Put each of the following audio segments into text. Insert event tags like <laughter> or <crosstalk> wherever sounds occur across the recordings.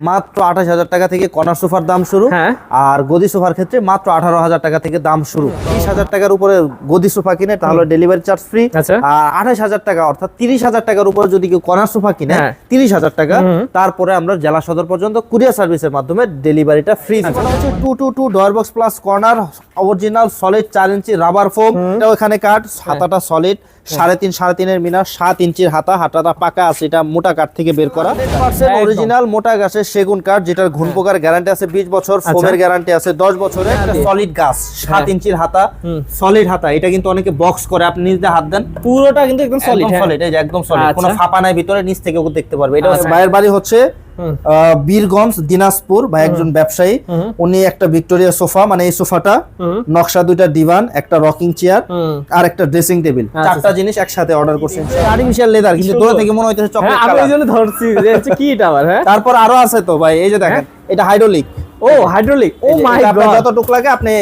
মাত্র আঠাশ হাজার টাকা থেকে কর্নার সোফার দাম শুরু। হ্যাঁ। আর গদি সোফার ক্ষেত্রে মাত্র আঠারো হাজার টাকা থেকে দাম শুরু। তিরিশ হাজার টাকার উপরে গদি সোফা কিনে তাহলে ডেলিভারি চার্জ ফ্রি। আর আঠাশ হাজার টাকা অর্থাৎ তিরিশ হাজার টাকার উপরে যদি কেউ কর্নার সোফা কিনে হ্যাঁ। তিরিশ হাজার টাকা তারপরে আমরা জেলা সদর পর্যন্ত কুরিয়ার সার্ভিসের মাধ্যমে ডেলিভারিটা ফ্রি। হচ্ছে two two two drawer box plus corner original solid চার ইঞ্চি রাবার ফোম এখানে কাঠ হাতাটা সলিড সাড়ে তিন সাড়ে তিনের মিনার সাত ইঞ্চির হাতা হাতাটা পাকা আছে এটা মোটা কাঠ থেকে বের করা। অরিজিনাল মোটা গাছের সেগুন কাঠ যেটার ঘুন পোকার গ্যারান্টি আছে বিশ বছর ফোমের গ্যারান্টি আছে দশ বছরের সলিড গাছ সাত ইঞ্চির হাতা সলিড হাতা এটা কিন্তু অনেকে বক্স করে আপনি নিজ হাত দেন। পুরোটা কিন্তু একদম সলিড সলিড একদম সলিড কোনো আচ্ছা। ফাঁপা নাই ভিতরে নিচ থেকে দেখতে পারবে। এটা আচ্ছা। ভাইয়ের বাড়ি হচ্ছে বীরগঞ্জ দিনাজপুর বা একজন ব্যবসায়ী উনি একটা ভিক্টোরিয়া সোফা মানে এই সোফাটা নকশা দুইটা ডিভান একটা রকিং চেয়ার আর একটা ড্রেসিং টেবিল। আচ্ছা, চারটা জিনিস একসাথে অর্ডার করছেন। আর্টিফিশিয়াল লেদার কিন্তু দূরে থেকে মনে হইতেছে হ্যাঁ চকলেট আমি কালার এই জন্য ধরছি যে হচ্ছে কি এটা আবার হ্যাঁ? তারপর আরও আছে তো ভাই এই যে দেখেন এটা হাইড্রোলিক ও হাইড্রোলিক ও মাই গড যতটুক লাগে আপনি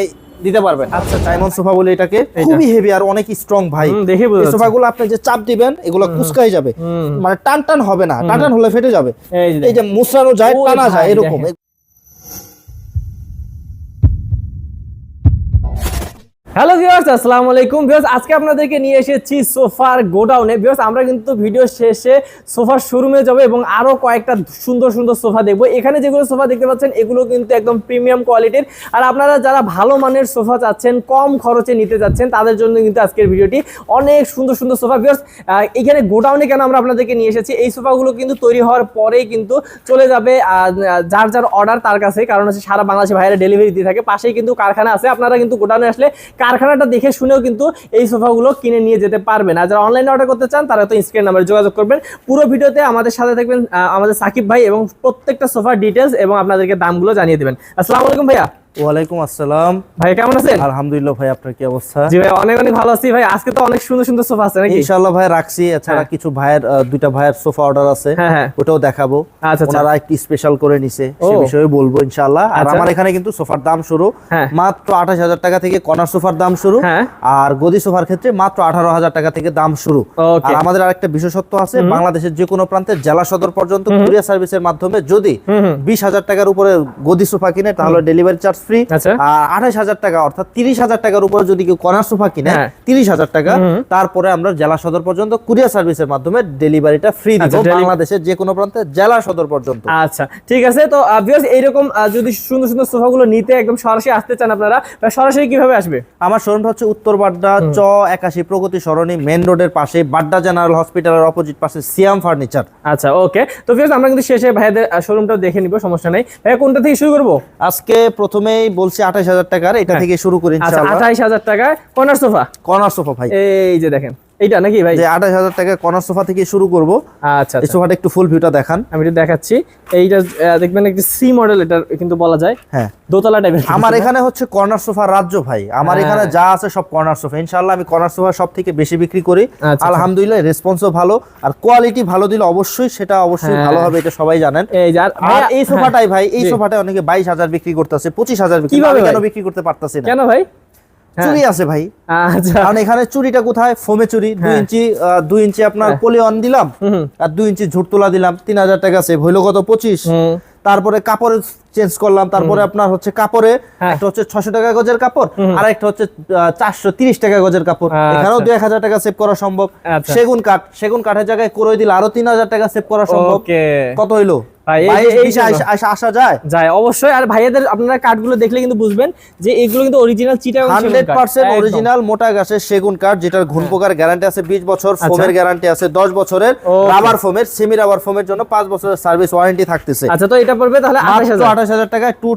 দিতে পারবেন। আচ্ছা ডায়মন্ড সোফা বলে এটাকে। খুবই হেভি আর অনেক স্ট্রং ভাই। দেখে বোঝা এই যাচ্ছে। সোফাগুলো আপনি যে চাপ দিবেন এগুলো কুচকাই যাবে। মানে টান টান হবে না টান টান হলে ফেটে যাবে। এই যে এই যে মুসরানো যায় টানা যায় এরকম। হ্যালো ভিউয়ার্স আসসালামু আলাইকুম ভিউয়ার্স আজকে আপনাদেরকে নিয়ে এসেছি সোফার গোডাউনে। ভিউয়ার্স আমরা কিন্তু ভিডিও শেষে সোফার শোরুমে যাব এবং আরও কয়েকটা সুন্দর সুন্দর সোফা দেখব। এখানে যেগুলো সোফা দেখতে পাচ্ছেন, এগুলো কিন্তু একদম প্রিমিয়াম কোয়ালিটির আর আপনারা যারা ভালো মানের সোফা চাচ্ছেন, কম খরচে নিতে যাচ্ছেন, তাদের জন্য কিন্তু আজকের ভিডিওটি অনেক সুন্দর সুন্দর সোফা। ভিউয়ার্স এখানে গোডাউনে কেন আমরা আপনাদেরকে নিয়ে এসেছি? এই সোফাগুলো কিন্তু তৈরি হওয়ার পরেই কিন্তু চলে যাবে যার যার অর্ডার তার কাছে কারণ হচ্ছে সারা বাংলাদেশে বাইরে ডেলিভারি দিয়ে থাকে। পাশেই কিন্তু কারখানা আছে। আপনারা কিন্তু গোডাউনে আসলে কারখানাটা দেখে শুনেও কিন্তু এই সোফাগুলো কিনে নিয়ে যেতে পারবেন আর যারা অনলাইনে অর্ডার করতে চান, তারা তো স্ক্রিন নাম্বারে যোগাযোগ করবেন। পুরো ভিডিওতে আমাদের সাথে থাকবেন আমাদের সাকিব ভাই এবং প্রত্যেকটা সোফার ডিটেলস এবং আপনাদেরকে দামগুলো জানিয়ে দেবেন। আসসালামু আলাইকুম ভাইয়া। ওয়ালাইকুম আসসালাম। ভাই কেমন আছেন? আলহামদুলিল্লাহ ভাই আপনার কি অবস্থা? জি ভাই অনেক অনেক ভালো আছি ভাই। আজকে তো অনেক সুন্দর সুন্দর সোফা আছে নাকি? ইনশাআল্লাহ ভাই রাখছি। এছাড়া হ্যাঁ। কিছু ভাইয়ের দুইটা ভাইয়ের সোফা অর্ডার আছে। হ্যাঁ, হ্যাঁ। ওটাও দেখাবো। আচ্ছা, আচ্ছা। ওনারা একটু স্পেশাল করে নিছে সে বিষয়ে বলব ইনশাআল্লাহ। আর আচ্ছা। আমার এখানে কিন্তু সোফার দাম শুরু। মাত্র আঠাশ হাজার টাকা থেকে কর্নার সোফার দাম শুরু। আর গদি সোফার ক্ষেত্রে মাত্র আঠারো হাজার টাকা থেকে দাম শুরু। আর আমাদের আরেকটা বিশেষত্ব আছে বাংলাদেশের যে কোনো প্রান্তে জেলা সদর পর্যন্ত কুরিয়ার সার্ভিসের মাধ্যমে যদি বিশ হাজার টাকার উপরে গদি সোফা কিনে তাহলে ডেলিভারি চার্জ ফ্রি আচ্ছা। আর আঠাশ হাজার টাকা অর্থাৎ তিরিশ হাজার টাকার উপরে যদি কেউ কর্নার সোফা কিনে হ্যাঁ। তিরিশ হাজার টাকা তারপরে আমরা জেলা সদর পর্যন্ত কুরিয়ার সার্ভিসের মাধ্যমে ডেলিভারিটা ফ্রি দিব আচ্ছা, বাংলাদেশের যে কোনো প্রান্তে জেলা সদর পর্যন্ত। আচ্ছা ঠিক আছে তো ভিউয়ার্স এইরকম যদি সুন্দর সুন্দর সোফাগুলো নিতে একদম সরাসরি আসতে চান আপনারা সরাসরি কীভাবে আসবে? আমার শোরুমটা হচ্ছে উত্তর বাড্ডা চ একাশি প্রগতি সরণি মেন রোডের পাশে বাড্ডা জেনারেল হসপিটালের অপোজিট পাশে সিয়াম ফার্নিচার। আচ্ছা ওকে। তো আমরা কিন্তু শেষে ভাইয়াদের শোরুমটাও দেখে নিব সমস্যা নেই। ভাইয়া কোনটা থেকে শুরু করব? আজকে প্রথমেই বলছি আঠাশ হাজার টাকার এটা থেকে শুরু করি আঠাশ আঠাইশ হাজার টাকায় কর্নার সোফা কর্নার সোফা ভাই। এই যে দেখেন। এইটা নাকি ভাই? যে আঠাশ হাজার টাকার কর্নার সোফা থেকে শুরু করব। আচ্ছা এই আচ্ছা। সোফাটা একটু ফুল ভিউটা দেখান। আমি এটা দেখাচ্ছি। এইটা দেখবেন একটি সি মডেল এটা কিন্তু বলা যায়। হ্যাঁ। দোতলা টাইপের আমার এখানে হচ্ছে কর্নার সোফা রাজ্য ভাই। আমার হ্যাঁ। এখানে যা আছে সব কর্নার সোফা। ইনশাআল্লাহ আমি কর্নার সোফা সব থেকে বেশি বিক্রি করি। আচ্ছা। আলহামদুলিল্লাহ রেসপন্সও ভালো। আর কোয়ালিটি ভালো দিলে অবশ্যই সেটা অবশ্যই হ্যাঁ। ভালো হবে এটা সবাই জানেন। এই আর- এই সোফাটাই ভাই এই। সোফাটাই অনেকে বাইশ হাজার বিক্রি করতেছে পঁচিশ হাজার বিক্রি কীভাবে আমি কেন বিক্রি করতে পারতাছি না? কেন ভাই? হ্যাঁ। চুরি আছে ভাই। আচ্ছা। কারণ এখানে চুরিটা কোথায়? ফোমে চুরি। দুই হ্যাঁ। ইঞ্চি দুই ইঞ্চি আপনার হ্যাঁ। পলিয়ন দিলাম আর দুই ইঞ্চি ঝুট তোলা দিলাম। তিন হাজার টাকা সেভ হইল কত? পঁচিশ। তারপরে কাপড় চেঞ্জ করলাম। তারপরে আপনার হচ্ছে কাপড়ে হ্যাঁ। একটা হচ্ছে ছশো টাকা গজের কাপড় আর একটা হচ্ছে চারশো তিরিশ টাকা গজের কাপড়। আচ্ছা। এখানেও দুই এক হাজার টাকা সেভ করা সম্ভব। আচ্ছা। সেগুন কাঠ সেগুন কাঠের জায়গায় করে দিলে আরও তিন হাজার টাকা সেভ করা সম্ভব। কত হইল? আসা- আসা- আসা যায়? যায় অবশ্যই। আর ভাইয়াদের আপনারা কাঠগুলো দেখলে কিন্তু বুঝবেন যে এগুলো কিন্তু অরিজিনাল চিটা হান্ড্রেড পার্সেন্ট অরিজিনাল মোটা গাছের সেগুন কাঠ যেটার ঘুন পোকার গ্যারান্টি আছে বিশ বছর ফোমের গ্যারান্টি আছে দশ বছরের রাবার ফোমের সেমি রাবার ফোমের জন্য পাঁচ বছরের সার্ভিস ওয়ারেন্টি থাকতেছে। আচ্ছা তো এটা পড়বে তাহলে টাকায় টু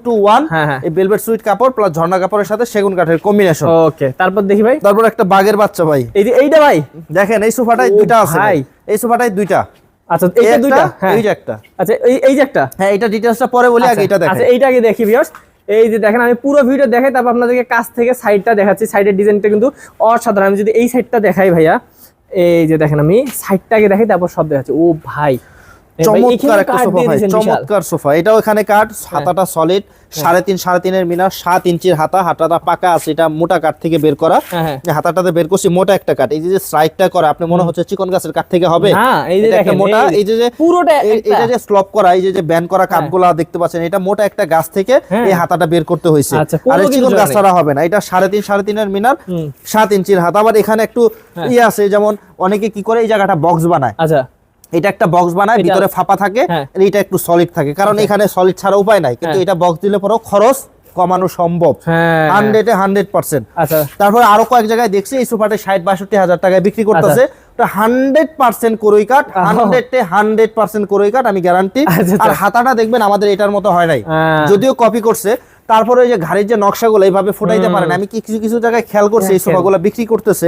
হ্যাঁ, হ্যাঁ। এই সুইট কাপড় প্লাস ঝর্ণা কাপড়ের সাথে সেগুন কাঠের কম্বিনেশন ওকে তারপর দেখি ভাই। তারপর একটা বাগের বাচ্চা ভাই। এই এইটা ভাই। দেখেন এই সোফাটায় দুইটা আছে ভাই। ভাই। এই সোফাটায় দুইটা। আচ্ছা এইটা দুইটা হ্যাঁ। এই যে একটা। আচ্ছা এই এই যে একটা। হ্যাঁ এটা ডিটেইলসটা পরে বলি আগে এটা আচ্ছা এইটা আগে দেখি ভিউয়ার্স এই যে দেখেন আমি পুরো ভিডিও দেখাই তারপর আপনাদেরকে কাছ থেকে সাইডটা দেখাচ্ছি। সাইডের ডিজাইনটা কিন্তু অসাধারণ। আমি যদি এই সাইডটা দেখাই ভাইয়া এই যে দেখেন আমি সাইডটা আগে দেখাই তারপর সব দেখাচ্ছি। ও ভাই চমৎকার একটা কাঠ সোফা ভাই চমৎকার সোফা। এটাও এখানে কাঠ হাতাটা সলিড সাড়ে তিন সাড়ে তিনের মিনা সাত ইঞ্চির হাতা হাতাটা পাকা আছে এটা মোটা কাঠ থেকে বের করা। হ্যাঁ, হ্যাঁ। হাতাটাতে বের করছি মোটা একটা কাঠ। এই যে স্লাইডটা করা আপনি মনে হচ্ছে চিকন গাছের কাঠ থেকে হবে? একটা মোটা এই- যে পুরোটা এটা যে স্লপ করা এই যে ব্যান করা কাঠগুলা দেখতে পাচ্ছেন এটা মোটা একটা গাছ থেকে হ্যাঁ। এই হাতাটা বের করতে হয়েছে। আচ্ছা, আর চিকন গাছ ছাড়া হবে না এটা সাড়ে তিন সাড়ে তিনের মিনার সাত ইঞ্চির হাত। আবার এখানে একটু হ্যাঁ। ইয়ে আছে যেমন অনেকে কি করে এই জায়গাটা বক্স বানায়। আচ্ছা। এটা একটা বক্স বানায় ভিতরে ফাঁপা থাকে হ্যাঁ। এটা একটু সলিড থাকে। কারণ এখানে সলিড ছাড়া উপায় নাই। কিন্তু হ্যাঁ। এটা বক্স দিলে পরেও খরচ কমানো সম্ভব। হান্ড্রেডে হান্ড্রেড পার্সেন্ট আচ্ছা। তারপরে আরও কয়েক জায়গায় দেখছি এই সোফাটা ষাট বাষট্টি হাজার টাকায় বিক্রি করতেছে। হান্ড্রেড পার্সেন্ট করই কাঠ আহ। হান্ড্রেডে হান্ড্রেড পার্সেন্ট করই কাঠ আমি গ্যারান্টি আচ্ছা, আর আচ্ছা। হাতাটা দেখবেন আমাদের এটার মতো হয় নাই। হ্যাঁ। যদিও কপি করছে তারপরে ওই যে ঘাড়ির যে নকশাগুলো এইভাবে ফুটাইতে পারে না। আমি কিছু কিছু জায়গায় খেয়াল করছি এই দেখেন। সোফাগুলো বিক্রি করতেছে।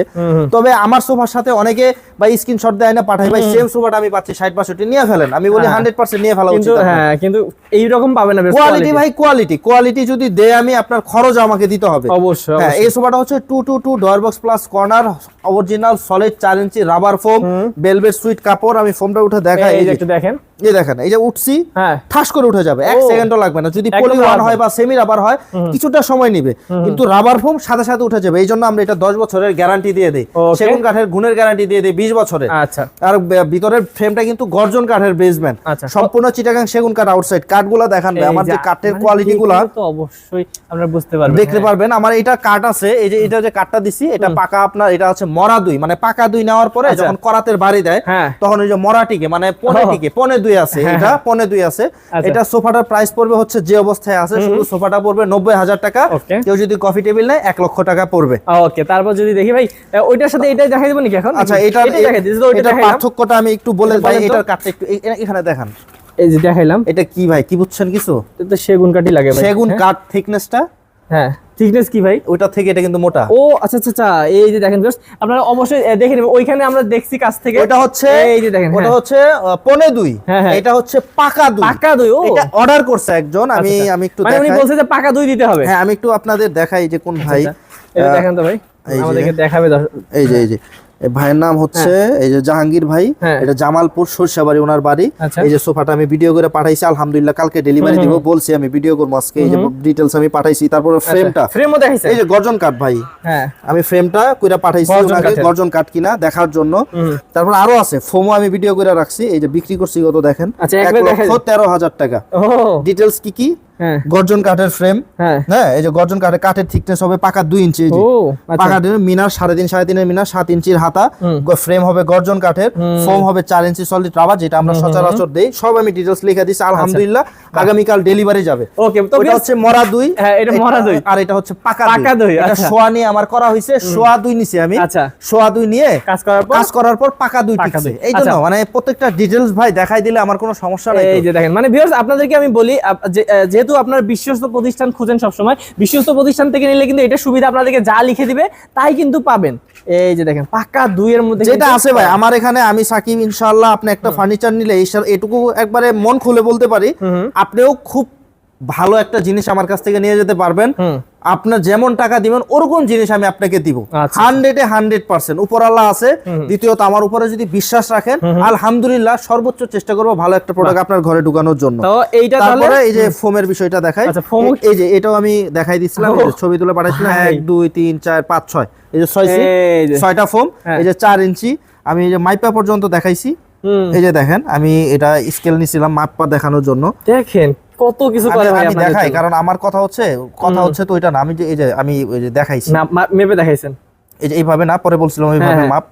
তবে আমার সোফার সাথে অনেকে ভাই স্ক্রিনশট দেয় না পাঠাই ভাই সেম সোফাটা আমি পাচ্ছি ষাট বাষট্টি নিয়ে ফেলেন। আমি বলি হ্যাঁ। হান্ড্রেড পার্সেন্ট নিয়ে ফেলা উচিত হ্যাঁ কিন্তু এইরকম পাবে না কোয়ালিটি ভাই কোয়ালিটি কোয়ালিটি যদি দেয় আমি আপনার খরচ আমাকে দিতে হবে। অবশ্যই হ্যাঁ এই সোফাটা হচ্ছে two two two drawer box plus corner original solid চার inch rubber foam velvet suit কাপড়। আমি ফোমটা উঠে দেখাই এই যে। একটু দেখেন। এই দেখেন এই যে উঠছি হ্যাঁ। ঠাস করে উঠে যাবে এক। সেকেন্ডও লাগবে না। যদি পলি রাবার হয় বা সেমি রাবার হয় কিছুটা সময় নিবে। কিন্তু রাবার ফোম সাথে সাথে উঠে যাবে। এই জন্য আমরা এটা দশ বছরের গ্যারান্টি দিয়ে দিই। সেগুন কাঠের গুণের গ্যারান্টি দিয়ে দিই বিশ বছরের আচ্ছা। আর ভিতরের ফ্রেমটা কিন্তু গর্জন কাঠের বেসমেন্ট আচ্ছা। সম্পূর্ণ চিটাগাং সেগুন কাঠ আউটসাইড কাঠগুলো দেখান। আমার যে কাঠের মানে কোয়ালিটি গুলা। অবশ্যই আপনারা বুঝতে পারবেন দেখতে হ্যাঁ। পারবেন। আমার এটা কাঠ আছে এই যে এটা যে কাঠটা দিছি এটা পাকা আপনার এটা হচ্ছে মরা দুই। মানে পাকা দুই নেওয়ার পরে আচ্ছা। যখন করাতের বাড়ি দেয় হ্যাঁ। তখন ওই যে মরা টিকে মানে পনে ও। পনে দুই আছে হ্যাঁ, এটা পনে দুই আছে। আচ্ছা। এটা সোফাটার প্রাইস পড়বে হচ্ছে যে অবস্থায় আছে শুধু সোফাটা পড়বে নব্বই হাজার টাকা। কেউ যদি কফি টেবিল নেয় এক লক্ষ টাকা পড়বে। ওকে তারপর যদি দেখি ভাই ওইটার সাথে এটাই দেখাই দেবো নাকি এখন? আচ্ছা এটা দেখাই দিই, এটা পার্থক্যটা আমি একটু বলে ভাই এটার কাঠটা একটু এখানে দেখান। এই যে দেখাইলাম। এটা কি ভাই কি বুঝছেন কিছু? তো সেগুন কাঠই লাগে ভাই। সেগুন হ্যাঁ? কাঠ থিকনেসটা হ্যাঁ। থিকনেস কি ভাই? ওটা থেকে এটা কিন্তু মোটা। ও আচ্ছা আচ্ছা আচ্ছা এই যে দেখেন just আপনারা অবশ্যই দেখে নেবেন। ওইখানে আমরা দেখছি কাছ থেকে। ওটা হচ্ছে এই যে দেখেন ওটা হ্যাঁ। হচ্ছে পনে দুই। হ্যাঁ, হ্যাঁ। এটা হচ্ছে পাকা দুই। পাকা দুই ও। এটা অর্ডার করছে একজন আমি আচ্ছা, আচ্ছা। আমি একটু মানে উনি বলছে যে পাকা দুই দিতে হবে। হ্যাঁ আমি একটু আপনাদের দেখাই যে কোন ভাই দেখেন তো ভাই আমাদেরকে দেখাবে এই যে এই যে। ভাইয়ের নাম হচ্ছে এই যে জাহাঙ্গীর ভাই হ্যাঁ। এটা জামালপুর সরষাবাড়ি ওনার বাড়ি। আচ্ছা। এই যে সোফাটা আমি ভিডিও করে পাঠাইছি আলহামদুলিল্লাহ কালকে ডেলিভারি দিব বলছি আমি ভিডিও করব আজকে এই যে ডিটেলস আমি পাঠাইছি তারপরে ফ্রেমটা ফ্রেমও দেখাইছে এই যে গর্জন কাঠ ভাই হ্যাঁ। আমি ফ্রেমটা কইরা পাঠাইছি গর্জন ওনাকে গর্জন কাঠ কিনা দেখার জন্য। তারপর আরও আছে ফোমো আমি ভিডিও করে রাখছি এই যে বিক্রি করছি কত দেখেন আচ্ছা, এক লক্ষ তেরো হাজার টাকা। ও। ডিটেলস কি কি? হ্যাঁ গর্জন কাঠের ফ্রেম হ্যাঁ। হ্যাঁ এই যে গর্জন কাঠের কাঠের থিকনেস হবে পাকা দুই ইঞ্চি আচ্ছা। পাকা মিনার সাড়ে তিন সাড়ে তিনের মিনার সাত ইঞ্চির হাতা। ফ্রেম হবে গর্জন কাঠের ফোম হবে চার ইঞ্চি সলিড রাবার যেটা আমরা সচরাচর দেই। সব আমি ডিটেলস লিখে দিচ্ছি আলহামদুলিল্লাহ। আগামীকাল ডেলিভারি যাবে। ওকে তো ওটা হচ্ছে মরা দুই। হ্যাঁ, এটা মরা দুই। আর এটা হচ্ছে পাকা পাকা দুই, এটা আচ্ছা। সোয়া নিয়ে আমার করা হয়েছে সোয়া দুই নিছি আমি। আচ্ছা। সোয়া দুই নিয়ে কাজ করার পর? কাজ করার পর পাকা দুই টিকছে দুই। এই জন্য আচ্ছা। মানে প্রত্যেকটা ডিটেলস ভাই দেখাই দিলে আমার কোনো সমস্যা নাই এই যে দেখেন মানে ভিউয়ার্স আপনাদেরকে আমি বলি যে- যেহেতু আপনার বিশ্বস্ত প্রতিষ্ঠান খুঁজেন সবসময় বিশ্বস্ত প্রতিষ্ঠান থেকে নিলে কিন্তু এটা সুবিধা আপনাদেরকে যা লিখে দিবে তাই কিন্তু পাবেন। এই যে দেখেন পাকা দুইয়ের মধ্যে যেটা আছে ভাই আমার এখানে আমি সাকিব ইনশাল্লাহ আপনি একটা ফার্নিচার নিলে এটুকু একবারে মন খুলে বলতে পারি আপনিও খুব ভালো একটা জিনিস আমার কাছ থেকে নিয়ে যেতে পারবেন। আপনার যেমন টাকা দিবেন ওরকম জিনিস আমি আপনাকে দিব। আচ্ছা। হান্ড্রেডে হান্ড্রেড পার্সেন্ট। উপর আল্লাহ আছে। দ্বিতীয়ত আমার উপরে যদি বিশ্বাস রাখেন আলহামদুলিল্লাহ সর্বোচ্চ চেষ্টা করব ভালো একটা প্রোডাক্ট আপনার ঘরে ঢুকানোর জন্য। তারপরে এই যে ফোমের বিষয়টা দেখাই। আচ্ছা, এই- যে এটাও আমি দেখাই দিচ্ছিলাম ছবি তুলে পাঠাইছিলাম এক দুই তিন চার পাঁচ ছয়। এই যে ছয়। ছয়টা ফোম হ্যাঁ। এই যে চার ইঞ্চি। আমি এই যে মাইপা পর্যন্ত দেখাইছি। এই যে দেখেন আমি এটা স্কেল নিছিলাম মাপপা দেখানোর জন্য। দেখেন কত কিছু করে ভাই আমি দেখাই কারণ আমার কথা হচ্ছে কথা হচ্ছে তো এটা না। আমি যে এই যে আমি ওই যে দেখাইছি। না মেপে দেখাইছেন। এই যে এইভাবে না পরে বলছিলাম এইভাবে হ্যাঁ। মাপ।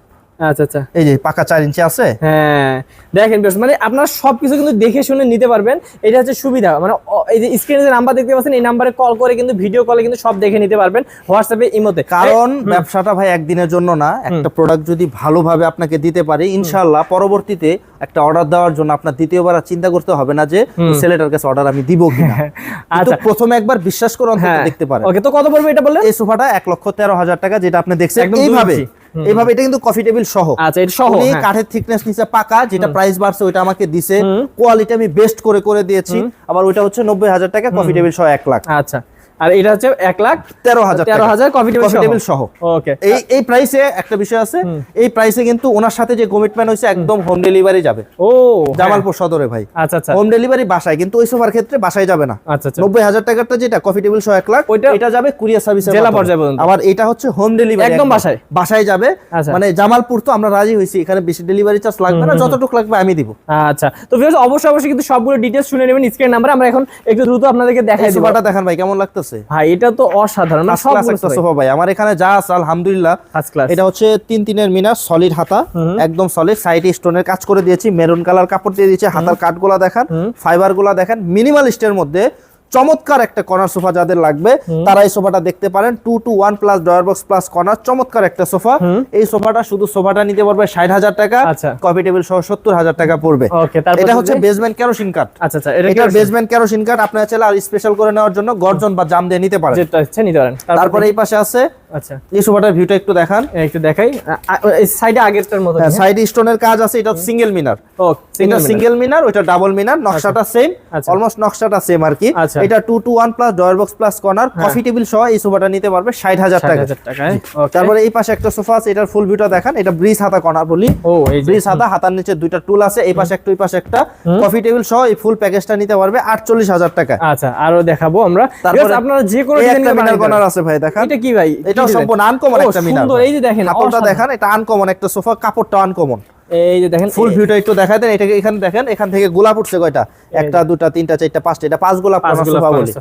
আচ্ছা আচ্ছা। এই যে পাকা চার ইঞ্চি আছে? হ্যাঁ। দেখেন বেশ মানে আপনারা সবকিছু কিন্তু দেখে শুনে নিতে পারবেন। এটা হচ্ছে সুবিধা। মানে এই যে স্ক্রিনে যে নাম্বার দেখতে পাচ্ছেন এই নাম্বারে কল করে কিন্তু ভিডিও কলে কিন্তু সব দেখে নিতে পারবেন হোয়াটসঅ্যাপে ইমোতে কারণ ব্যবসাটা ভাই একদিনের জন্য না একটা প্রোডাক্ট যদি ভালোভাবে আপনাকে দিতে পারে ইনশাল্লাহ পরবর্তীতে একটা অর্ডার দেওয়ার জন্য আপনার দ্বিতীয়বার আর চিন্তা করতে হবে না যে ছেলেটার কাছে অর্ডার আমি দিব কিনা। <laughs> আচ্ছা। প্রথমে একবার বিশ্বাস করে অন্তত হ্যাঁ। দেখতে পারেন। ওকে তো কত পড়বে এটা বললেন? এই সোফাটা এক লক্ষ তেরো হাজার টাকা যেটা আপনি দেখছেন এইভাবে। এইভাবে এটা কিন্তু কফি টেবিল সহ। আচ্ছা এটা সহ উনি হ্যাঁ। কাঠের থিকনেস নিচে পাকা যেটা প্রাইস বাড়ছে ওইটা আমাকে দিছে। কোয়ালিটি আমি বেস্ট করে করে দিয়েছি। আবার ওইটা হচ্ছে নব্বই হাজার টাকা কফি টেবিল সহ এক লাখ। আচ্ছা। আর এটা হচ্ছে এক লাখ তেরো হাজার তেরো হাজার কফি টেবিল সহ। ওকে এই এই প্রাইসে একটা বিষয় আছে এই প্রাইসে কিন্তু ওনার সাথে যে কমিটমেন্ট হয়েছে একদম হোম ডেলিভারি যাবে। ও জামালপুর সদরে ভাই। হ্যাঁ। আচ্ছা আচ্ছা। হোম ডেলিভারি বাসায় কিন্তু ওই সোফার ক্ষেত্রে বাসায় যাবে না। আচ্ছা আচ্ছা। নব্বই হাজার টাকারটা যেটা কফি টেবিল সহ এক লাখ ওইটা- এটা যাবে কুরিয়ার সার্ভিস জেলা পর্যায়ে পর্যন্ত। আবার এটা হচ্ছে হোম ডেলিভারি একদম বাসায়? বাসায় যাবে। আচ্ছা। মানে জামালপুর তো আমরা রাজি হয়েছি এখানে বেশি ডেলিভারি চার্জ লাগবে না যতটুকু লাগবে আমি দিব। আচ্ছা। তো অবশ্যই অবশ্যই কিন্তু সবগুলো ডিটেইলস শুনে নেবেন স্ক্রিন নাম্বার আমরা এখন একটু দ্রুত আপনাদেরকে দেখাই সোফাটা দেখেন ভাই কেমন লাগতেছে? ভাই এটা তো অসাধারণ সোফা ভাই। আমার এখানে যা আছে আলহামদুলিল্লাহ। এটা হচ্ছে তিন তিনের মিনার সলিড হাতা একদম সলিড সাইডে স্টোনের কাজ করে দিয়েছি মেরুন কালার কাপড় দিয়ে দিয়েছি হাতার কাঠগুলা দেখেন ফাইবারগুলা দেখেন মিনিমালিস্টের মধ্যে চমৎকার একটা কর্নার সোফা যাদের লাগবে তারা এই সোফাটা দেখতে পারেন। Two two one plus drawer box plus corner চমৎকার একটা সোফা। এই সোফাটা শুধু সোফাটা নিতে পারবে ষাট হাজার টাকা আচ্ছা। কফি টেবিল সহ সত্তর হাজার টাকা পড়বে। এটা হচ্ছে বেসমেন্ট কেরোসিন কাঠ আচ্ছা আচ্ছা এটা বেসমেন্ট কেরোসিন কাঠ আপনার চাইলে আর স্পেশাল করে নেওয়ার জন্য গর্জন বা জাম দিয়ে নিতে পারেন। যেটা ইচ্ছা নিতে পারেন। তারপরে এই পাশে আছে। আচ্ছা। এই সোফাটার ভিউটা একটু দেখান। একটু দেখাই। সাইডে আগেরটার মতো হ্যাঁ সাইড স্টোনের কাজ আছে এটা সিঙ্গেল মিনার ও এটা সিঙ্গেল সিঙ্গেল মিনার ওটা ডাবল মিনার নকশাটা সেম আচ্ছা। অলমোস্ট নকশাটা সেম আর কি। আচ্ছা। এটা two two one plus drawer box plus corner coffee table সহ এই সোফাটা নিতে পারবে ষাট হাজার টাকা তারপরে এই পাশে একটা সোফা আছে এটার ফুল ভিউটা দেখান এটা ব্রিজ হাতা কর্নার বলি। ও এই ব্রিজ হাতা হাতার নিচে দুইটা টুল আছে এই পাশে একটা ওই পাশে একটা কফি টেবিল সহ এই ফুল প্যাকেজটা নিতে পারবে আটচল্লিশ হাজার টাকা আচ্ছা আরও দেখাবো আমরা। তারপরে আপনারা যে কোনো মিনার কর্নার আছে ভাই দেখান। এটা কি ভাই? এটাও কি সম্পূর্ণ? আনকমন একটা মিনার সুন্দর এই যে দেখেন কাপড়টা। দেখান এটা আনকমন একটা সোফা কাপড়টা আনকমন এই যে দেখেন ফুল ভিউটা একটু দেখাই দেন এটাকে এখানে দেখেন এখান থেকে গোলাপ উঠছে কয়টা? একটা দুটা তিনটা চারটা পাঁচটা এটা পাঁচ গোলাপ সোফা বলি।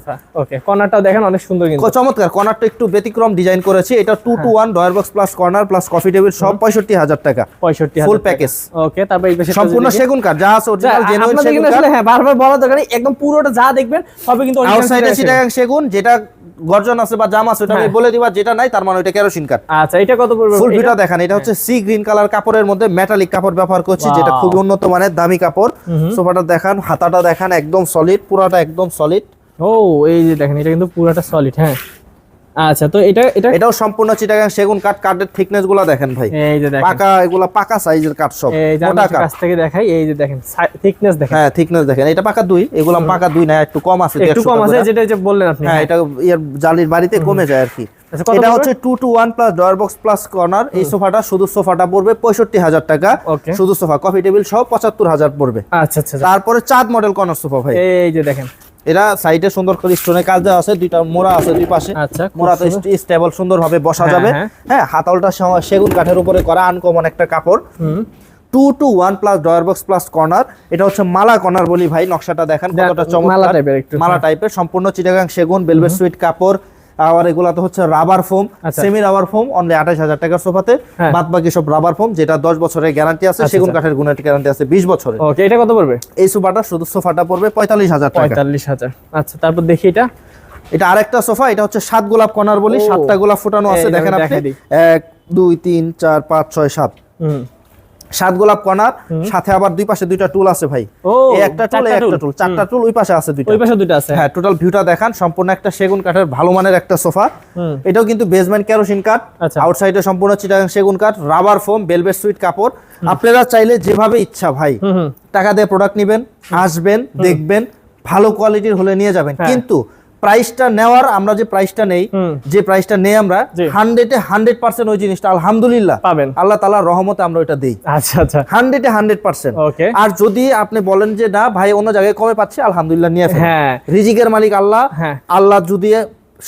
ওকে কর্নারটাও দেখেন অনেক সুন্দর কিন্তু। চমৎকার কর্নারটা একটু ব্যতিক্রম ডিজাইন করেছি এটা two two one drawer box plus corner plus coffee table সব পঁয়ষট্টি হাজার টাকা। পঁয়ষট্টি full package। ওকে তারপর এই পাশে সম্পূর্ণ সেগুন কাঠ যা আছে অরিজিনাল জেনুইন সেগুন কাঠ। হ্যাঁ বারবার বলা দরকার একদম পুরোটা যা দেখবেন সবই কিন্তু চিটাগাং সেগুন যেটা গর্জন আছে বা জাম আছে ওটা আমি হ্যাঁ। বলে দিবা যেটা নাই তার মানে ওটা কেরোসিন কাট আচ্ছা এটা কত পড়বে? ফুল ভিটা দেখেন এটা হচ্ছে সি গ্রিন কালার কাপড়ের মধ্যে মেটালিক কাপড় ব্যবহার করছি যেটা খুব খুবই উন্নত মানের দামি কাপড়। সোফাটা দেখান হাতাটা দেখান একদম সলিড পুরাটা একদম সলিড ও এই যে দেখেন এটা কিন্তু পুরাটা সলিড হ্যাঁ। আচ্ছা তো এটা এটা এটাও সম্পূর্ণ চিটাগাং সেগুন কাঠ কাঠের থিকনেসগুলা দেখেন ভাই। এই যে দেখেন। পাকা এগুলা পাকা সাইজের কাঠ সব মোটা কাঠ। কাছ থেকে দেখাই এই যে দেখেন থিকনেস দেখেন। হ্যাঁ থিকনেস দেখেন। এটা পাকা দুই এগুলা পাকা দুই না একটু কম আছে একটু কম আছে যেটা যে বললেন আপনি হ্যাঁ এটা ইয়ার জালির বাড়িতে কমে যায় আর কি। আচ্ছা, এটা হচ্ছে two two one plus drawer box plus corner এই সোফাটা শুধু সোফাটা পড়বে পঁয়ষট্টি হাজার টাকা. শুধু সোফা কফি টেবিল সহ পঁচাত্তর হাজার পড়বে। আচ্ছা আচ্ছা আচ্ছা। তারপরে চাঁদ মডেল কর্নার সোফা ভাই। এই যে দেখেন এরা সাইডে সুন্দর করে স্টোনের কাজ দেওয়া আছে দুইটা মোড়া আছে দুই পাশে। আচ্ছা, খুব মোড়া তো সুন্দর। স্টেবল সুন্দর ভাবে বসা হ্যাঁ, যাবে। হ্যাঁ। হাতালটা হাতলটা সেগুন কাঠের উপরে করা আনকমন একটা কাপড়। হুম। Two two one plus drawer box plus corner এটা হচ্ছে মালা কর্নার বলি ভাই নকশাটা দেখেন দেখ, কতটা মালা চমৎকার একটু, মালা হ্যাঁ। টাইপের সম্পূর্ণ চিটাগাং সেগুন বেলভেট সুইট কাপড়। আবার এগুলা তো হচ্ছে rubber foam. Semi rubber foam only আঠাশ হাজার টাকার সোফাতে। হ্যাঁ। বাদ বাকি সব রাবার ফোম যেটা দশ বছরের গ্যারান্টি আছে আচ্ছা, সেগুন আচ্ছা। কাঠের গুণের গ্যারান্টি আছে বিশ বছরের। ওকে এটা কত পড়বে? এই সোফাটা শুধু সোফাটা পড়বে পঁয়তাল্লিশ হাজার টাকা। পঁয়তাল্লিশ হাজার। আচ্ছা তারপর দেখি এটা। এটা আরেকটা সোফা এটা হচ্ছে সাত গোলাপ কর্নার বলি সাতটা গোলাপ ফুটানো আছে দেখেন আপনি। এক দুই তিন চার পাঁচ ছয় সাত। হুম। সাত গোলাপ কর্নার সাথে আবার দুই পাশে দুইটা টুল আছে ভাই। একটা টুল একটা টুল। চারটা টুল ওই পাশে আছে দুইটা। ওই পাশে দুটো আছে। হ্যাঁ টোটাল ভিউটা দেখান সম্পূর্ণ একটা সেগুন কাঠের ভালো মানের একটা সোফা। এটাও কিন্তু বেসমেন্ট কেরোসিন কাঠ আচ্ছা। আউটসাইডে সম্পূর্ণ চিটাগাং সেগুন কাঠ রাবার ফোম বেলভেট সুইট কাপড়। আপনারা চাইলে যেভাবে ইচ্ছা ভাই টাকা দিয়ে প্রোডাক্ট নেবেন আসবেন দেখবেন ভালো কোয়ালিটির হলে নিয়ে যাবেন। হ্যাঁ। কিন্তু প্রাইসটা নেওয়ার আমরা যে প্রাইসটা নেই যে প্রাইসটা নেই আমরা হান্ড্রেড হান্ড্রেডে হান্ড্রেড পার্সেন্ট ওই জিনিসটা আলহামদুলিল্লাহ পাবেন। আল্লাহ তালা রহমতে আমরা ওইটা দিই। আচ্ছা আচ্ছা। হান্ড্রেডে হান্ড্রেড পার্সেন্ট ওকে। আর যদি আপনি বলেন যে না ভাই অন্য জায়গায় কবে পাচ্ছি? আলহামদুলিল্লাহ নিয়ে আসেন হ্যাঁ। রিজিকের মালিক আল্লাহ। হ্যাঁ। আল্লাহ যদি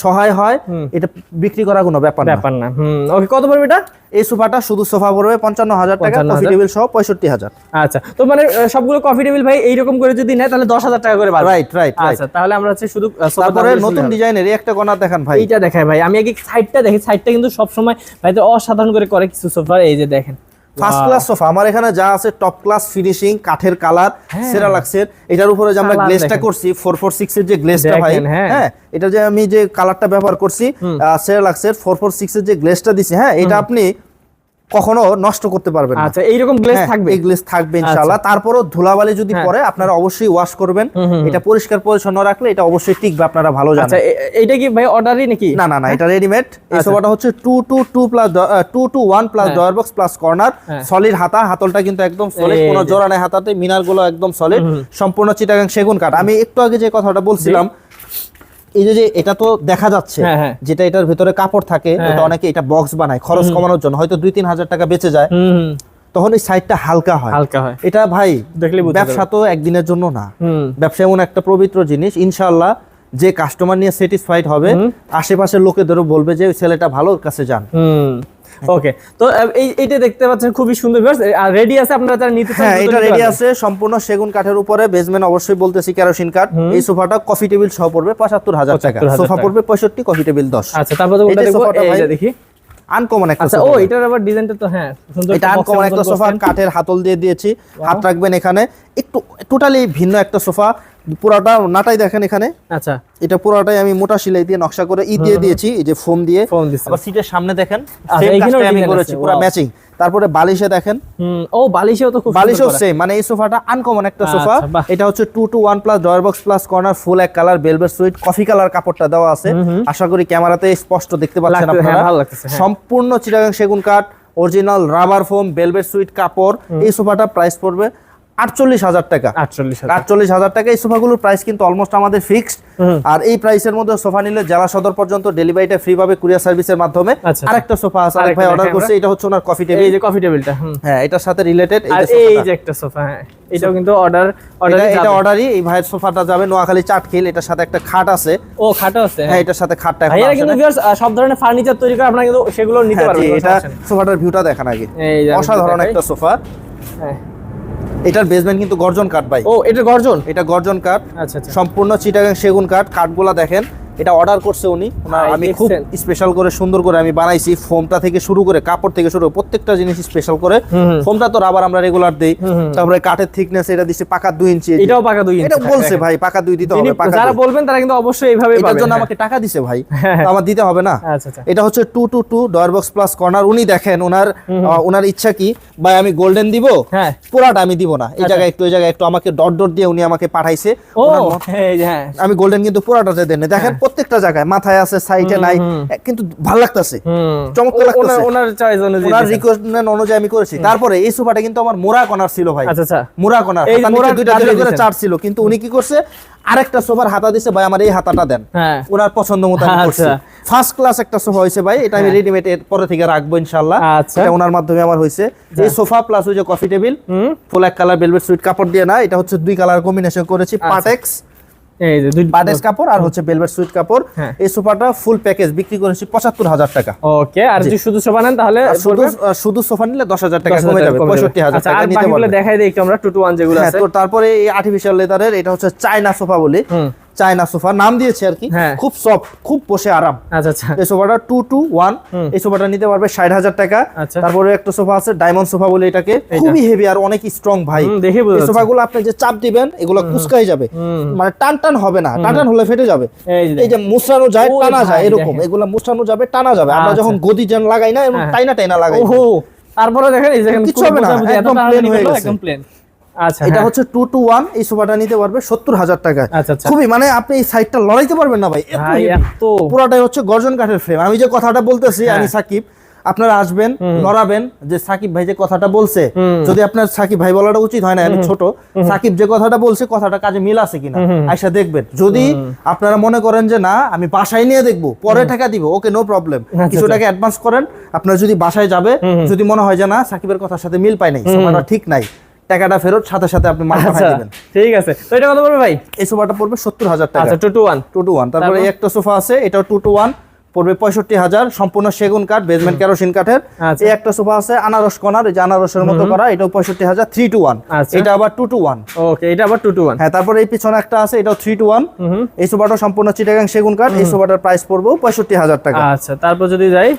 সহায় হয় এটা বিক্রি করার কোনো ব্যাপার না। ব্যাপার না হুম। ওকে কত পড়বে এটা? এই সোফাটা শুধু সোফা পড়বে পঞ্চান্ন হাজার টাকা কফি টেবিল সহ পঁয়ষট্টি হাজার। আচ্ছা তো মানে সবগুলো কফি টেবিল ভাই এইরকম করে যদি নেয় তাহলে দশ হাজার টাকা করে রাইট রাইট আচ্ছা তাহলে আমরা হচ্ছে শুধু তারপরে নতুন ডিজাইনের এই একটা কর্নার দেখান ভাই। এইটা দেখায় ভাই আমি আগে সাইডটা দেখি সাইডটা কিন্তু সবসময় ভাই তো অসাধারণ করে করে কিছু সোফা এই যে দেখেন। ফার্স্ট ক্লাস সোফা আমার এখানে যা আছে টপ ক্লাস ফিনিশিং কাঠের কালার সেরা লাগছে এটার উপরে যে আমরা গ্লেসটা করছি ফোর ফোর সিক্স এর যে গ্লেসটা ভাই হ্যাঁ। হ্যাঁ এটা যে আমি যে কালারটা ব্যবহার করছি সেরা লাগছে ফোর ফোর সিক্স এর যে গ্লেসটা দিছি হ্যাঁ এটা আপনি কখনো নষ্ট করতে পারবেন আচ্ছা এইরকম গ্লেজ হ্যাঁ, থাকবে? এই গ্লেজ থাকবে ইনশাআল্লাহ। তারপরও ধুলাবালি যদি হ্যাঁ। পড়ে আপনারা অবশ্যই ওয়াশ করবেন। এটা পরিষ্কার পরিচ্ছন্ন রাখলে এটা অবশ্যই টিকবে আপনারা ভালো আচ্ছা জানেন এ- এইটা কি ভাই অর্ডারই নাকি? না না না এটা রেডিমেড এই আচ্ছা। সোফাটা হচ্ছে two two two plus two two one plus হ্যাঁ। ডয়ার বক্স প্লাস কর্নার হ্যাঁ। সলিড হাতা হাতলটা কিন্তু একদম সলিড কোনো। জোড়া নেই হাতাতে মিনারগুলো একদম সলিড সম্পূর্ণ চিটাগাং সেগুন কাঠ। আমি একটু আগে যে কথাটা বলছিলাম এই যে এটা তো দেখা যাচ্ছে হ্যাঁ, হ্যাঁ। যেটা এটার ভিতরে কাপড় থাকে হ্যাঁ, ওটা। অনেকে এটা বক্স বানায় খরচ কমানোর জন্য। হয়তো দুই তিন হাজার টাকা বেঁচে যায়। তখন এই সাইডটা হালকা হয়। হালকা হয়। এটা ভাই দেখলে ব্যবসা তো একদিনের জন্য না। ব্যবসা এমন একটা পবিত্র জিনিস ইনশাআল্লাহ যে কাস্টমার নিয়ে স্যাটিসফাইড হবে আশেপাশের লোকেদেরও বলবে যে ওই ছেলেটা ভালো কাছে যান। ওকে তো এই এইটা দেখতে পাচ্ছেন খুবই সুন্দর আর রেডি আছে আপনারা যারা নিতে চান হ্যাঁ এটা রেডি আছে সম্পূর্ণ সেগুন কাঠের উপরে বেসমেন্ট অবশ্যই বলতেছি কেরোসিন কাঠ। এই সোফাটা কফি টেবিল সহ পড়বে পঁচাত্তর হাজার টাকা। সোফা পড়বে পঁয়ষট্টি কফি টেবিল দশ। আচ্ছা তারপর তো ওটা দেখব সোফাটা এই দেখি। আনকমন একটা আচ্ছা ও সোফা। এটার আবার ডিজাইনটা তো হ্যাঁ সুন্দর এটা আনকমন একটা সোফা কাঠের হাতল দিয়ে দিয়েছি। হাত রাখবেন এখানে। একটু টোটালি ভিন্ন একটা সোফা। পুরাটা নাটাই দেখেন এখানে। আচ্ছা। এটা পুরোটাই আমি মোটা সেলাই দিয়ে নকশা করে ই দিয়ে দিয়েছি এই যে ফোম দিয়ে। আবার সিটের সামনে দেখেন আচ্ছা, আমি করেছি পুরো ম্যাচিং তারপরে বালিশে দেখেন। ও বালিশেও তো খুব বালিশও সেম মানে এই সোফাটা আনকমন একটা সোফা। আচ্ছা, এটা হচ্ছে two two one plus drawer box plus corner full এক colour velvet suit coffee colour কাপড়টা দেওয়া আছে। আশা করি ক্যামেরাতে স্পষ্ট দেখতে পাচ্ছেন হ্যাঁ, আপনারা লাগতেছে, হ্যাঁ। সম্পূর্ণ চিটাগাং সেগুন কাঠ original rubber foam velvet suit কাপড় এই সোফাটা প্রাইস পড়বে আটচল্লিশ হাজার টাকা। আটচল্লিশ হাজার। টাকা। এই সোফাগুলোর প্রাইস কিন্তু অলমোস্ট আমাদের ফিক্সড আর এই প্রাইসের মধ্যে সোফা নিলে জেলা সদর পর্যন্ত ডেলিভারিটা ফ্রি পাবে কুরিয়ার সার্ভিসের মাধ্যমে আচ্ছা। আরেকটা সোফা আছে আরেক ভাই অর্ডার করছে এটা হচ্ছে ওনার কফি এই যে কফি টেবিলটা হ্যাঁ এটার সাথে রিলেটেড এই যে একটা সোফা হ্যাঁ। এটাও কিন্তু অর্ডার অর্ডার এটা অর্ডারই এই ভাইয়ের সোফাটা যাবে নোয়াখালী চাটখিল এটার সাথে একটা খাট আছে। ও খাটো আছে হ্যাঁ। এটার সাথে খাটটা এখন ভাইয়ারা কিন্তু আহ, সব ধরনের ফার্নিচার তৈরি করে আপনারা কিন্তু সেগুলো নিতে হ্যাঁ, পারবেন এটা। সোফাটার ভিউটা দেখান আগে। অসাধারণ একটা সোফা। হ্যাঁ। এটার বেসমেন্ট কিন্তু গর্জন কাঠ ভাই। ও এটা গর্জন? এটা গর্জন কাঠ আচ্ছা আচ্ছা। সম্পূর্ণ চিটাগাং সেগুন কাঠ কাঠগুলা দেখেন। এটা অর্ডার করছে উনি। আমি খুব স্পেশাল করে সুন্দর করে আমি বানাইছি। ফোমটা থেকে শুরু করে কাপড় থেকে শুরু প্রত্যেকটা জিনিস স্পেশাল করে। ফোমটা তো রাবার আমরা রেগুলার দেই। তারপরে কাঠের থিকনেস এটা দিচ্ছে পাকা দুই ইঞ্চি এটাও পাকা দুই ইঞ্চি এটা বলছে ভাই পাকা দুই দিতে হবে পাকা যারা বলবেন তারা কিন্তু অবশ্যই এইভাবে এটার জন্য হ্যাঁ। আমাকে টাকা দিছে ভাই। হ্যাঁ। তো আমার দিতে হবে না। আচ্ছা আচ্ছা। এটা হচ্ছে two two two drawer box plus corner উনি দেখেন ওনার ওনার ইচ্ছা কি? ভাই আমি গোল্ডেন দিব? হ্যাঁ। পুরাটা আমি দিব না। এই জায়গায় একটু এই জায়গায় একটু আমাকে ডট ডট দিয়ে উনি আমাকে পাঠাইছে। ও হ্যাঁ আমি গোল্ডেন কিন্তু পুরাটাতে দেন দেখেন প্রত্যেকটা জায়গায় মাথায় আছে সাইডে নাই কিন্তু ভালো লাগতেছে চমৎকার লাগতেছে। ওনার চয়েস অনুযায়ী ওনার দিয়েছেন। রিকোয়েস্টমেন্ট অনুযায়ী আমি করেছি। তারপরে এই সোফাটা কিন্তু আমার মোরা কর্নার ছিল ভাই। আচ্ছা আচ্ছা। মোরা কর্নার এই মোড়া দুইটা করে চার ছিল কিন্তু উনি কি করছে? আরেকটা সোফার হাতা দিছে ভাই আমার এই হাতাটা দেন। হ্যাঁ। ওনার পছন্দ মতো আমি করছি। আচ্ছা। ফার্স্ট ক্লাস একটা সোফা হয়েছে ভাই এটা আমি রেডিমেড এর পরে থেকে রাখব ইনশাআল্লাহ। আচ্ছা। এটা ওনার মাধ্যমে আমার হয়েছে। এই সোফা প্লাস ওই যে কফি টেবিল ফুল এক কালার ভেলভেট সুইট কাপড় দিয়ে না এটা হচ্ছে দুই কালার কম্বিনেশন করেছি আচ্ছা। পাটেক্স এই যে দুই পাটেক্স কাপড় আর হচ্ছে সুইট কাপড়। হ্যাঁ। এই সোফাটা ফুল প্যাকেজ বিক্রি করেছি পঁচাত্তর হাজার টাকা। ওকে আর যদি শুধু সোফা নেন তাহলে শুধু শুধু সোফা নিলে দশ হাজার টাকা 10,000 কমে যাবে কমে যাবে। পঁয়ষট্টি হাজার আর বাকিগুলো দেখাই দিই একটু আমরা টু যেগুলো হ্যাঁ আছে। তো তারপরে এই আর্টিফিশিয়াল লেদারের এটা হচ্ছে চায়না সোফা বলি। China sofa. নাম দিয়েছে আর কি। হ্যাঁ। খুব সফট খুব বসে আরাম। আচ্ছা আচ্ছা। এই সোফাটা টু টু ওয়ান এই সোফাটা নিতে পারবে ষাট হাজার টাকা। আচ্ছা। তারপরে একটা সোফা আছে ডায়মন্ড সোফা বলে এটাকে। খুবই হেভি আর অনেক স্ট্রং ভাই। এই। সোফাগুলো আপনি যে চাপ দিবেন এগুলো কুচকাই যাবে। মানে টান টান হবে না। টান টান হলে ফেটে যাবে। এই যে মুসরানো যায় টানা যায় এরকম। এগুলো মুসরানো যাবে টানা যাবে। আমরা। যখন গদি যেন লাগাই না হ্যাঁ। টাইনা টাইনা লাগাই। তারপরে দেখেন কিচ্ছু হবে না, একদম plain হয়ে গেছে। একদম প্লেন আচ্ছা এটা হ্যাঁ। হচ্ছে টু টু ওয়ান এই সোফাটা নিতে পারবে সত্তর হাজার টাকা আচ্ছা, আচ্ছা। খুবই মানে আপনি এই সাইডটা লড়াইতে পারবেন না ভাই পুরাটাই হচ্ছে গর্জন কাঠের ফ্রেম আমি যে কথাটা বলতেছি আমি হ্যাঁ। সাকিব আপনারা আসবেন লড়াবেন যে সাকিব ভাই যে কথাটা বলছে যদি আপনার সাকিব ভাই বলাটা উচিত হয় না আমি ছোট সাকিব যে কথাটা বলছে কথাটা কাজে মিল আছে কিনা আইসা দেখবেন। যদি আপনারা মনে করেন যে না আমি বাসায় নিয়ে দেখব পরে টাকা দিব ওকে নো প্রবলেম কিছু টাকা অ্যাডভান্স করেন আপনার যদি বাসায় যাবে যদি মনে হয় যে না সাকিবের কথার সাথে মিল পাই নাই ঠিক নাই টাকাটা ফেরত সাথে সাথে আপনি মাল আচ্ছা পাঠিয়ে দিবেন। ঠিক আছে। তো এটা কত পড়বে ভাই? এই সোফাটা পড়বে সত্তর হাজার টাকা। আচ্ছা two two one. Two two one. তারপরে এই একটা সোফা আছে এটাও টু টু ওয়ান। পড়বে পঁয়ষট্টি হাজার সম্পূর্ণ সেগুন কাঠ বেসমেন্ট কেরোসিন কাঠের। আচ্ছা। এই একটা সোফা আছে আনারস কনার এই যে আনারসের মতো করা এটাও পঁয়ষট্টি হাজার থ্রি টু ওয়ান। আচ্ছা। এটা আবার টু টু ওয়ান। ওকে এটা আবার টু টু ওয়ান। হ্যাঁ তারপরে এই পিছনে একটা আছে এটাও থ্রি টু ওয়ান। এই সোফাটা সম্পূর্ণ চিটাগাং সেগুন কাঠ এই সোফাটার প্রাইস পড়বে পঁয়ষট্টি হাজার টাকা। আচ্ছা তারপর যদি যাই?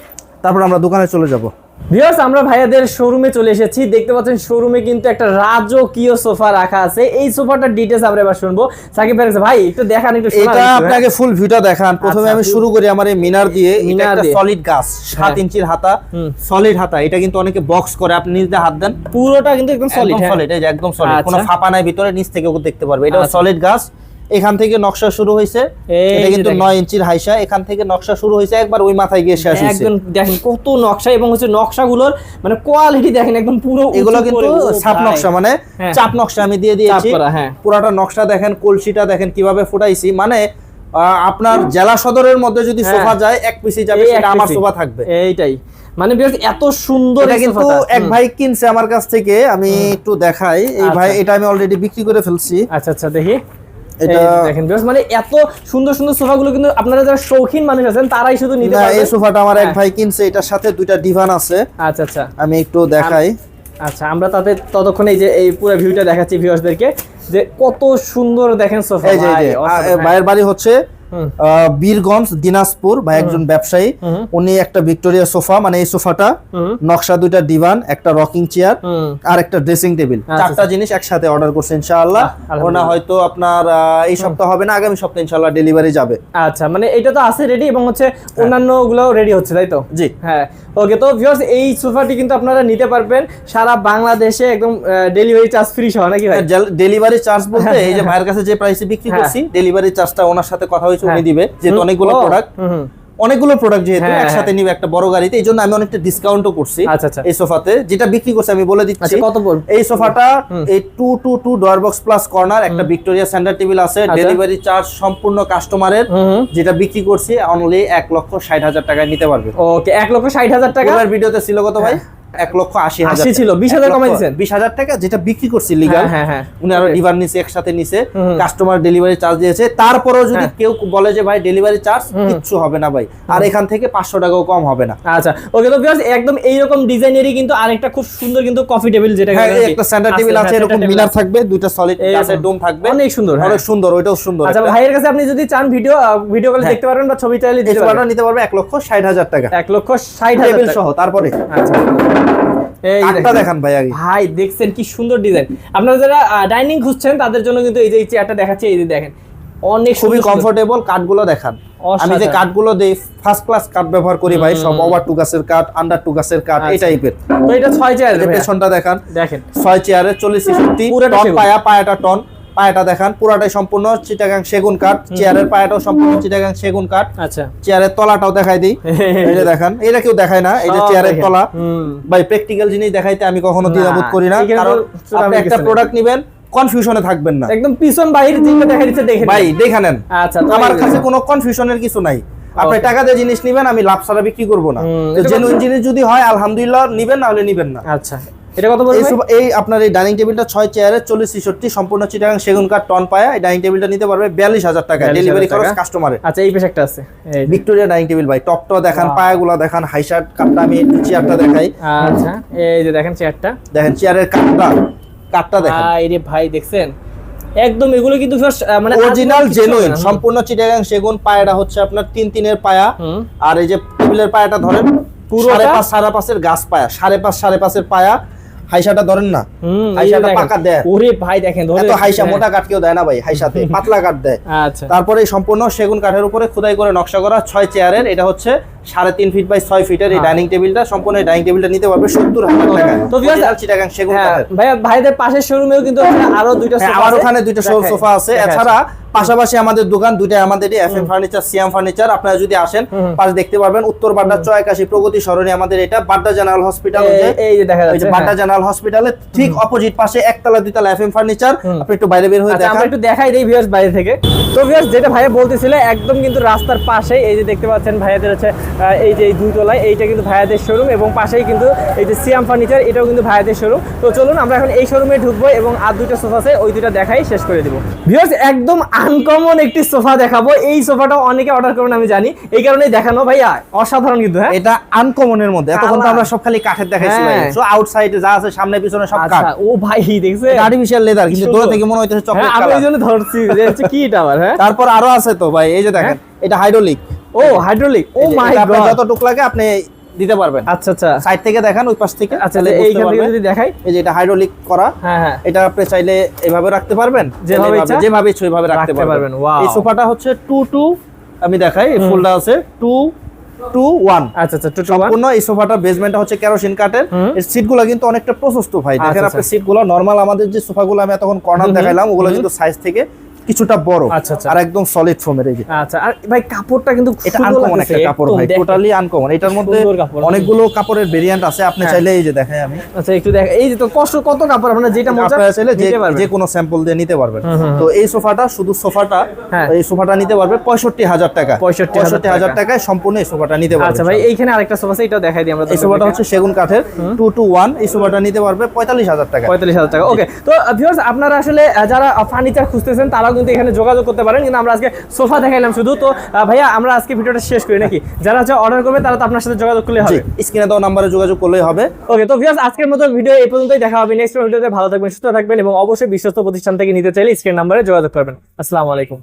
তারপর আমরা দোকানে চলে যাব। ভিউয়ার্স আমরা ভাইয়াদের শোরুমে চলে এসেছি। দেখতে পাচ্ছেন শোরুমে কিন্তু একটা রাজকীয় সোফা রাখা আছে। এই সোফাটার ডিটেইলস আমরা এবার শুনব। সাকিব ভাই ভাই একটু দেখান একটু এটা হ্যাঁ? আপনাকে ফুল ভিউটা দেখান। প্রথমে আচ্ছা, আমি শুরু করি আমার এই মিনার দিয়ে। এটা একটা সলিড গাছ সাত হ্যাঁ। ইঞ্চির হাতা। সলিড হাতা। এটা কিন্তু অনেকে বক্স করে। আপনি নিজে হাত দেন। পুরোটা কিন্তু একদম সলিড সলিড এই যে একদম সলিড কোনো আচ্ছা। ফাঁপা নাই ভিতরে নিচ থেকে দেখতে পারবে। এটা আচ্ছা। সলিড গাছ। এখান থেকে নকশা শুরু হয়েছে। এটা কিন্তু দেখেন। নয় ইঞ্চির হাইসা। এখান থেকে নকশা শুরু হয়েছে একবার ওই মাথায় গিয়ে শেষ হয়েছে। একদম দেখেন কত নকশা এবং হচ্ছে নকশাগুলোর মানে কোয়ালিটি দেখেন একদম পুরো এগুলো কিন্তু ছাপ নকশা মানে হ্যাঁ। চাপ নকশা আমি দিয়ে দিয়েছি। হ্যাঁ। পুরাটা নকশা দেখেন কলসিটা দেখেন কীভাবে ফুটাইছি। মানে আপনার জেলা সদরের মধ্যে যদি হ্যাঁ। সোফা যায় এক পিসি যাবে সেটা আমার। সোফা থাকবে। এইটাই। মানে ভিউয়ার্স এত সুন্দর কিন্তু এক ভাই কিনছে আমার কাছ থেকে আমি একটু দেখাই। এই ভাই আচ্ছা। এটা আমি অলরেডি বিক্রি করে ফেলছি। আচ্ছা আচ্ছা দেখি। এটা দেখেন viewers, মানে এত সুন্দর সুন্দর সোফাগুলো কিন্তু আপনারা যারা শৌখিন মানুষ আছেন তারাই শুধু নিতে এই সোফাটা আমার এক হ্যাঁ। ভাই কিনছে এটার সাথে দুইটা ডিভান আছে আচ্ছা আচ্ছা আমি একটু দেখাই আচ্ছা আমরা ততক্ষণ এই যে এই পুরো ভিউটা দেখাচ্ছি ভিউয়ার্সদেরকে যে কত সুন্দর দেখেন সোফা হ্যাঁ। ভাইয়ের বাড়ি হচ্ছে বীরগঞ্জ দিনাজপুর বা একজন ব্যবসায়ী উনি একটা ভিক্টোরিয়া সোফা মানে এই সোফাটা নকশা দুইটা ডিভান একটা রকিং চেয়ার আর একটা ড্রেসিং টেবিল। আচ্ছা, চারটা জিনিস একসাথে অর্ডার করছে ইনশাআল্লাহ। ওনা হয়তো আপনার এই সপ্তাহ হবে না আগামী সপ্তাহে ইনশাআল্লাহ ডেলিভারি যাবে। আচ্ছা মানে এটা তো আছে রেডি এবং হচ্ছে অন্যান্যগুলো রেডি হচ্ছে তাই তো? জি। হ্যাঁ। ওকে তো ভিউয়ার্স এই সোফাটি কিন্তু আপনারা নিতে পারবেন সারা বাংলাদেশে একদম ডেলিভারি চার্জ ফ্রি সহ নাকি ভাই? ডেলিভারি চার্জ বলতে এই যে ভাইয়ের কাছে যে প্রাইসে বিক্রি হ্যাঁ। করছি ডেলিভারি চার্জটা ওনার সাথে কথা হয়েছে উনি হ্যাঁ। দিবে যেহেতু অনেকগুলো প্রোডাক্ট। অনেকগুলো প্রোডাক্ট যেহেতু হ্যাঁ, একসাথে নিবে একটা বড় গাড়িতে এই জন্য আমি অনেকটা ডিসকাউন্টও করছি আচ্ছা, আচ্ছা। এই সোফাতে যেটা বিক্রি করছে আমি বলে দিচ্ছি। আচ্ছা, কত এই সোফাটা এই two two two drawer box plus corner একটা ভিক্টোরিয়া সেন্টার টেবিল আছে। ডেলিভারি চার্জ সম্পূর্ণ কাস্টমারের। যেটা বিক্রি করছি অনলি এক লক্ষ ষাট হাজার টাকায় নিতে পারবে। ওকে এক লক্ষ ষাট হাজার টাকা? ভিডিওতে ছিল কত ভাই? এক লক্ষ আশি হাজার আশি ছিল, 20,000 কমাই দিছেন? বিশ হাজার টাকা যেটা বিক্রি করছি লিগাল হ্যাঁ, হ্যাঁ, হ্যাঁ। উনি আরও ডিভার নিছে একসাথে নিছে কাস্টমার ডেলিভারি চার্জ দিয়েছে। তারপরেও যদি হ্যাঁ। কেউ বলে যে ভাই ডেলিভারি চার্জ কিচ্ছু হবে না ভাই আর এখান থেকে পাঁচশো টাকাও কম হবে না। আচ্ছা ওকে তো ভিউয়ার্স একদম এইরকম ডিজাইনেরই কিন্তু আরেকটা খুব সুন্দর কিন্তু কফি টেবিল যেটা হ্যাঁ একটা সেন্টার টেবিল হ্যাঁ, আছে এরকম মিনার থাকবে দুইটা সলিড গ্লাসের ডোম থাকবে। অনেক সুন্দর, হ্যাঁ। অনেক সুন্দর ওইটাও সুন্দর আচ্ছা ভাইয়ের কাছে আপনি যদি চান ভিডিও ভিডিও কলে হ্যাঁ। দেখতে পারবেন বা ছবি চাইলে দিতে পারবেন। নিতে পারবে এক লক্ষ ষাট হাজার টাকা। এক লক্ষ ষাট হাজার। সহ তারপরে। আচ্ছা। কাঠটা দেখান। ভাই আগে। ভাই দেখছেন কি সুন্দর ডিজাইন আপনারা যারা ডাইনিং খুঁজছেন তাদের জন্য কিন্তু এই যে এই চেয়ারটা দেখাচ্ছি এই যে দেখেন। অনেক খুবই। কমফোর্টেবল কাঠগুলো দেখান। আমি যে। কাঠগুলো দেই ফার্স্ট ক্লাস কাঠ ব্যবহার করি ভাই সব ওভার টু গাছের কাঠ আন্ডার টু গাছের কাঠ এই। টাইপের তো এটা ছয় চেয়ার পেছনটা দেখান। দেখেন। ছয় চেয়ারে চল্লিশ টন সেগুন। পায়া পায়াটা টন পায়াটা দেখান পুরাটাই সম্পূর্ণ চিটাগাং সেগুন কাঠ। চেয়ারের পায়াটাও সম্পূর্ণ চিটাগাং সেগুন কাঠ। আচ্ছা। চেয়ারের তলাটাও দেখাই দিই। <laughs> এই যে দেখান এটা কেউ দেখায় না এই যে চেয়ারের তলা। ভাই প্র্যাকটিক্যাল জিনিস দেখাইতে আমি কখনো দ্বিধাবোধ করি না কারণ আপনি একটা প্রোডাক্ট নিবেন কনফিউশনে থাকবেন না। একদম পিছন বাহির যেটা দেখা দিচ্ছে দেখে ভাই দেখে নেন। আচ্ছা আমার কাছে কোনো কনফিউশনের কিছু নাই। আপনি টাকা দিয়ে জিনিস নিবেন আমি লাভ ছাড়া বিক্রি করব না। জেনুইন জিনিস যদি হয় আলহামদুলিল্লাহ নিবেন না হলে নিবেন না। আচ্ছা। এটা কত বলব এই আপনার এই ডাইনিং টেবিলটা ছয় চেয়ারে চল্লিশ ছেষট্টি সম্পূর্ণ চিটাগাং সেগুন কাঠ টন পায়া। এই ডাইনিং টেবিলটা নিতে পারবে বিয়াল্লিশ হাজার টাকা ডেলিভারি খরচ টাকা। আচ্ছা এই পেশে একটা আছে। এই ভিক্টোরিয়া ডাইনিং টেবিল ভাই টপটা দেখান পায়াগুলো দেখান হাইশার্ট কাঠটা আমি চেয়ারটা দেখাই। আচ্ছা এই যে দেখেন চেয়ারটা দেখেন চেয়ারের কাঠটা কাঠটা দেখেন। ভাই ভাই দেখছেন? একদম এগুলো কিন্তু মানে অরিজিনাল জেনুইন সম্পূর্ণ চিটাগাং সেগুন পায়াটা হচ্ছে আপনার তিন তিনের পায়া। আর এই যে টেবিলের পায়াটা ধরেন? সাড়ে পাঁচ সাড়ে পাঁচের গাছ পায়া সাড়ে পাঁচ সাড়ে পাঁচের পায়া। হাইসাটা ধরেন না। হাইসাটা পাকা দেয়। ওরে ভাই দেখেন এত হাইসা হ্যাঁ। মোটা কাঠ কেউ দেয় না ভাই হাইসাতে। <laughs> পাতলা কাঠ দেয়। আচ্ছা। তারপরে সম্পূর্ণ সেগুন কাঠের উপরে খোদাই করে নকশা করা ছয় চেয়ারের এটা হচ্ছে সাড়ে তিন ফিট বাই ছয় ফিটের এই হ্যাঁ। ডাইনিং টেবিলটা সম্পূর্ণ ডাইনিং টেবিলটা নিতে পারবে সত্তর হাজার টাকা। তো চিটাগাং সেগুন হ্যাঁ ভাইয়া ভাইদের পাশের শোরুমেও কিন্তু আরও দুইটা হ্যাঁ, আমার ওখানে দুইটা সোফা আছে। এছাড়া পাশাপাশি আমাদের দোকান দুইটা আমাদেরই F M furniture CM furniture আপনারা যদি আসেন পাশে দেখতে পারবেন উত্তর বাড্ডা চয়কাশি প্রগতি সরণি আমাদের এটা বাড্ডা জেনারেল হসপিটাল এই- এই যে দেখা যাচ্ছে বাড্ডা হ্যাঁ। জেনারেল হসপিটালের ঠিক অপোজিট পাশে একতলা দুইতলা এফ এম ফার্নিচার আপনি একটু বাইরে বের হয়ে আচ্ছা আমরা একটু দেখাই দেই ভিউয়ার্স বাইরে থেকে। তো ভিউয়ার্স যেটা ভাইয়া বলতেছিল একদম কিন্তু রাস্তার পাশে এই যে দেখতে পাচ্ছেন ভাইয়াদের হচ্ছে এই যে এই দুই তলায় এইটা কিন্তু ভাইয়াদের শোরুম এবং পাশেই কিন্তু এই যে সিয়াম ফার্নিচার এটাও কিন্তু ভাইয়াদের শোরুম তো চলুন আমরা এখন এই শোরুমে ঢুকবো এবং আর দুইটা সোফা আছে ওই দুইটা দেখাই শেষ করে দিব। ভিউয়ার্স একদম আনকমন একটি সোফা দেখাবো। এই সোফাটাও অনেকে অর্ডার করবেন আমি জানি। এই কারণেই দেখানো ভাইয়া অসাধারণ কিন্তু হ্যাঁ? এটা আনকমনের মধ্যে। এতক্ষণ তো আমরা সব খালি কাঠের দেখাইছি ভাই। হ্যাঁ। সো আউটসাইডে যা আছে সামনে পিছনে সব কাঠ। আচ্ছা ও ভাই দেখছে? আর্টিফিশিয়াল লেদার কিন্তু। দূরে থেকে মনে হইতেছে চকলেট হ্যাঁ আমি কালার ওই জন্য ধরছি যে কি এটা আবার হ্যাঁ? তারপর আরও আছে তো ভাই এই যে দেখেন এটা হাইড্রোলিক ও হাইড্রোলিক ও মাই গড যতটুক লাগে আপনি দিতে পারবেন। আচ্ছা আচ্ছা। সাইড থেকে দেখেন ওই পাশ থেকে আচ্ছা এইখান থেকে যদি দেখাই। এই যে এটা হাইড্রোলিক করা। হ্যাঁ হ্যাঁ। এটা আপনি চাইলে এভাবে রাখতে পারবেন। যেভাবে ইচ্ছা? যেভাবে ইচ্ছা ওইভাবে রাখতে পারবেন, এই সোফাটা হচ্ছে টু টু আমি দেখাই এই ফুলটা আছে টু টু ওয়ান আচ্ছা আচ্ছা সম্পূর্ণ এই বেসমেন্টটা হচ্ছে কেরোসিন কাঠের হুম। এর সিটগুলো কিন্তু অনেকটা প্রশস্ত ভাই। দেখেন আচ্ছা, সিটগুলো নরমাল আমাদের যে সোফাগুলো আমি তখন কর্নার দেখাইলাম ওগুলো কিন্তু সাইজ থেকে কিছুটা বড় আচ্ছা, আচ্ছা। আর একদম সলিড ফোমের এই আচ্ছা আর ভাই কাপড়টা কিন্তু এটা আনকমন একটা কাপড় ভাই টোটালি আনকমন এটার মধ্যে অনেকগুলো কাপড়ের ভেরিয়েন্ট আছে আপনি হ্যাঁ। চাইলে এই যে দেখাই আমি। আচ্ছা একটু দেখ এই যে তো কষ্ট কত কাপড় আপনারা যেটা চাইলে যে যে কোনো স্যাম্পল দিয়ে নিতে পারবেন। তো এই সোফাটা শুধু সোফাটা হ্যাঁ। এই সোফাটা নিতে পারবে পঁয়ষট্টি হাজার টাকা। 65,000 টাকায় সম্পূর্ণ এই সোফাটা নিতে পারবে আচ্ছা ভাই এইখানে আরেকটা সোফা আছে এটাও দেখাই দিই আমরা এই সোফাটা হচ্ছে সেগুন কাঠের টু টু ওয়ান এই সোফাটা নিতে পারবে পঁয়তাল্লিশ হাজার টাকা। পঁয়তাল্লিশ হাজার টাকা ওকে তো ভিউয়ার্স আপনারা আসলে যারা ফার্নিচার খুঁজতেছেন তারাও কিন্তু এখানে যোগাযোগ করতে পারেন কিন্তু আমরা আজকে সোফা দেখাইলাম শুধু। তো ভাইয়া আমরা আজকে ভিডিওটা শেষ করি নাকি? যারা যা অর্ডার করবে তারা তো আপনার সাথে যোগাযোগ করলে হবে। স্ক্রিনে দেওয়া নাম্বারে যোগাযোগ করলেই হবে। ওকে তো ভিউয়ার্স আজকের মতো ভিডিও এই পর্যন্তই দেখা হবে নেক্সট ভিডিওতে ভালো থাকবেন সুস্থ থাকবেন এবং অবশ্যই বিশ্বস্ত প্রতিষ্ঠান থেকে নিতে চাইলে স্ক্রিন নাম্বারে যোগাযোগ করবেন। আসসালামু আলাইকুম।